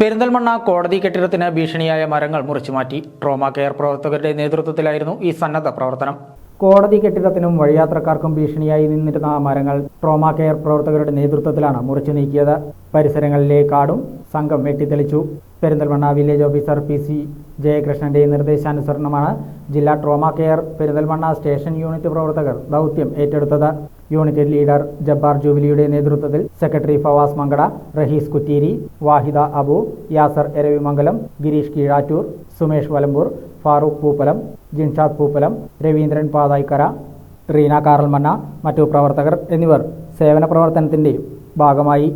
പെരിന്തൽമണ്ണ കോടതി കെട്ടിടത്തിന് ഭീഷണിയായ മരങ്ങൾ മുറിച്ചു മാറ്റി. ട്രോമ കെയർ പ്രവർത്തകരുടെ നേതൃത്വത്തിലായിരുന്നു ഈ സന്നദ്ധ പ്രവർത്തനം. കോടതി കെട്ടിടത്തിനും വഴിയാത്രക്കാർക്കും ഭീഷണിയായി നിന്നിരുന്ന മരങ്ങൾ ട്രോമ കെയർ പ്രവർത്തകരുടെ നേതൃത്വത്തിലാണ് മുറിച്ചു നീക്കിയത്. പരിസരങ്ങളിലെ കാടും സംഘം വെട്ടിത്തെളിച്ചു. Perinthalmanna village officer P C ജയകൃഷ്ണന്റെ നിർദ്ദേശാനുസരണമാണ് ജില്ലാ trauma care Perinthalmanna station unit പ്രവർത്തകർ ദൗത്യം ഏറ്റെടുത്തത്. യൂണിറ്റ് ലീഡർ ജബ്ബാർ ജൂബിലിയുടെ നേതൃത്വത്തിൽ സെക്രട്ടറി ഫവാസ് മങ്കട റഹീസ് കുറ്റീരി വാഹിദ അബു യാസർ എരവിമംഗലം ഗിരീഷ് കീഴാറ്റൂർ സുമേഷ് വലമ്പൂർ ഫാറൂഖ് പൂപ്പലം ജിൻഷാദ് പൂപ്പലം രവീന്ദ്രൻ പാതായ്ക്കര റീന കാറൽമണ്ണ മറ്റു പ്രവർത്തകർ എന്നിവർ സേവന പ്രവർത്തനത്തിന്റെ ഭാഗമായി